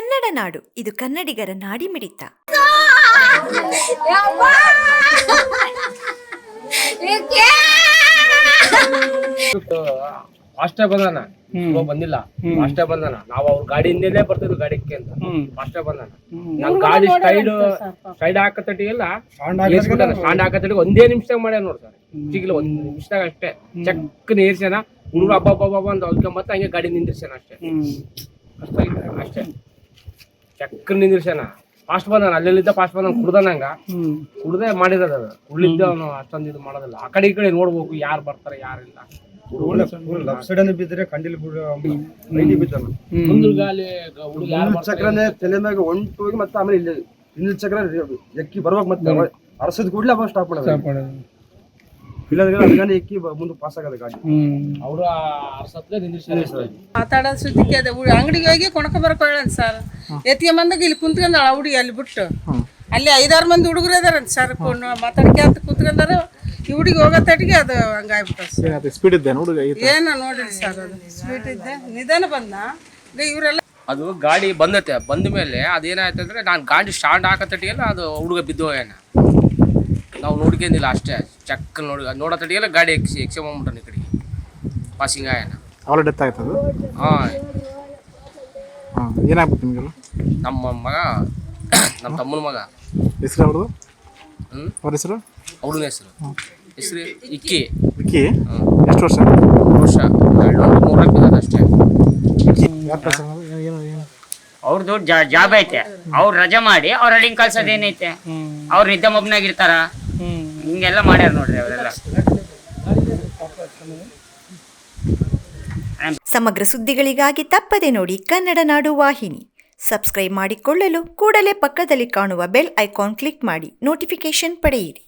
ಕನ್ನಡ ನಾಡು. ಇದು ಕನ್ನಡಿಗರ ನಾಡಿ ಮಿಡಿತ. ಅಷ್ಟೇ ಬಂದಾನ ಇವಾಗ ಬಂದಿಲ್ಲ. ಅಷ್ಟೇ ಬಂದಾನ ನಾವ್ ಅವ್ರ ಗಾಡಿಯಿಂದಲೇ ಬರ್ತಿದ್ವಿ ಗಾಡಿಕ್ಕೆ ಅಂತ. ಅಷ್ಟೇ ಬಂದಾನ ನನ್ ಗಾಡಿ ಸೈಡ್ ಸೈಡ್ ಹಾಕತಟಿಗೆಲ್ಲ ಏರ್ಸ್ಬಿಟ್ಟಾನ ಸ್ಟಾಂಡ್ ಹಾಕತಟಿಗೆ ಒಂದೇ ನಿಮಿಷದಾಗ ಮಾಡ್ಯಾನ ನೋಡ್ತಾರೆ ಚಿಗಿಲ್ಲ ಒಂದ್ ನಿಮಿಷದಾಗ ಅಷ್ಟೇ. ಚಕ್ ನೇರ್ಸ್ಯಾನ ಹುಡುಗ ಹಬ್ಬ ಹಬ್ಬ ಹಬ್ಬ ಅಂತ ಹೊಲ್ಕೊಂಬತ್ತ ಹಂಗೆ ಗಾಡಿ ನಿಂದಿರ್ಸ್ಯಾನ ಅಷ್ಟೇ. ಅಷ್ಟೇ ಅಷ್ಟೇ. ಚಕ್ ನಿಂದಿರ್ಸ್ಯಾನ. ಫಾಸ್ಟ್ ಬಂದಾನ ಅಲ್ಲೆಲ್ಲಿದ್ದ ಫಾಸ್ಟ್ ಬಂದಾನ ಕುಡ್ದಾನಂಗ ಕುಡ್ದೆ ಮಾಡಿರೋದು ಅದು. ಅಷ್ಟೊಂದ್ ಅವನು ಅಷ್ಟೊಂದು ಇದು ಮಾಡೋದಿಲ್ಲ. ಆ ಕಡೆ ಈ ಕಡೆ ನೋಡ್ಬೇಕು ಯಾರು ಬರ್ತಾರೆ ಯಾರಿಲ್ಲ ಬಿದ್ದರೆ ಕಂಡಿಲ್ ಮೈಲಿ ಬಿದ್ದಾನ ಮುಂದ್ರ ಗಾಲಿ ಹುಡುಗ ಯಾರು ಚಕ್ರನೇ ತಲೆ ಮ್ಯಾಗ ಒಂಟು ಹೋಗಿ ಮತ್ತೆ ಆಮೇಲೆ ಇಲ್ಲಿ ಹಿಂದಿನ ಚಕ್ರ ಎಕ್ಕಿ ಬರ್ಬೇಕು ಮತ್ತೆ ಅರಸದ ಕೂಡಲೇ ಅವ ಸ್ಟಾಪ್ ಮಾಡೋದು. ಇಲ್ಲಾಂದ್ರೆ ಅದನ್ನ ಎಕ್ಕಿ ಮುಂದೆ ಪಾಸ್ ಆಗದ ಗಾಡಿ. ಅವರು ಮಾತಾಡೋದು ಸುದ್ದಿಗೆ ಅದೇ ಹುಡ್- ಅಂಗಡಿಗೆ ಹೋಗಿ ಕೊಣಕ ಬರ್ಕೊಳ್ಳೋಣ ಸರ್. ಎತ್ತಿ ಬಂದಾಗ ಇಲ್ಲಿ ಕುಂತ್ಕೊಂಡಾಳ ಹುಡುಗಿ ಅಲ್ಲಿ ಬಿಟ್ಟು. ಅಲ್ಲಿ ಐದಾರು ಮಂದಿ ಹುಡುಗರು ಇದಾರಂತ ಸರ್. ಮಾತಾಡ್ಕೆ ಅಂತ ಕುಂತ್ಕೊಂಡಾರ ಈ ಹುಡುಗಿ ಹೋಗೋ ತಟಿಗೆ ಅದು ಹಂಗಾಗ್ಬಿಟ್ಟು ಸರ್. ಸ್ಪೀಡ್ ಇದ್ದೆ ಹುಡುಗ ಏನೋ ನೋಡಿರಿ ಸರ್ ಅದು. ಸ್ವೀಟ್ ಇದ್ದೆ. ನಿಧಾನ ಬಂದ ಇವರೆಲ್ಲ ಅದು ಗಾಡಿ ಬಂದತೆ. ಬಂದ ಮೇಲೆ ಅದೇನಾಯ್ತು ಅಂದ್ರೆ ನಾನು ಗಾಡಿ ಸ್ಟಾರ್ಟ್ ತಟ್ಟಿಗೆಲ್ಲ ಅದು ಹುಡುಗ ಬಿದ್ದು ಹೋಗ್ಯಾನ. ನಾವು ನೋಡ್ಕೊಂಡಿಲ್ಲ ಅಷ್ಟೇ. ಚೆಕ್ ನೋಡಿ ನೋಡೋ ತಡಿಯಲ್ಲ ಗಾಡಿ ಎಕ್ಸಿ ಎಕ್ಸಿ ಬಂದ್ಬಿಟ್ಟಾನ ಈ ಕಡೆಗೆ. ಪಾಸಿಂಗ್ ಆಗ್ಯಾನ ಅವಳ ಡೆತ್ ಆಯ್ತು ಅದು ಹಾಂ. ಹಾಂ ಏನಾಗ್ಬಿಟ್ಟು ನಿಮಗೆಲ್ಲ? ನಮ್ಮ ಮಗ ನಮ್ಮ ತಮ್ಮನ ಮಗ. ಹೆಸರು ಅವ್ರದ್ದು ಹ್ಞೂ ಅವ್ರ ಹೆಸರು? ಹುಡುಗನ ಹೆಸರು. ಹೆಸರು ಇಕ್ಕಿ. ಇಕ್ಕಿ? ಎಷ್ಟು ವರ್ಷ? ಮೂರು ವರ್ಷ. ಎರಡು ಮೂರಕ್ಕೆ ಬಿದ್ದದ ಅಷ್ಟೇ. ಯಾರು ಕೆಲಸ ಏನು ಏನು ಅವ್ರದ್ದು ಜಾಬ್ ಐತೆ. ಅವ್ರು ರಜೆ ಮಾಡಿ ಅವ್ರ ಹಳ್ಳಿ ಕಳ್ಸೋದೇನೈತೆ ಅವ್ರು ನಿದ್ದೆ ಮಬ್ನಾಗಿರ್ತಾರ ಹಿಂಗೆಲ್ಲ ಮಾಡ್ಯಾರ ನೋಡ್ರಿ ಅವರೆಲ್ಲ. ಸಮಗ್ರ ಸುದ್ದಿಗಳಿಗಾಗಿ ತಪ್ಪದೆ ನೋಡಿ ಕನ್ನಡ ನಾಡು ವಾಹಿನಿ. ಸಬ್ಸ್ಕ್ರೈಬ್ ಮಾಡಿಕೊಳ್ಳಲು ಕೂಡಲೇ ಪಕ್ಕದಲ್ಲಿ ಕಾಣುವ ಬೆಲ್ ಐಕಾನ್ ಕ್ಲಿಕ್ ಮಾಡಿ. ನೋಟಿಫಿಕೇಶನ್ ಪಡೆಯಿರಿ.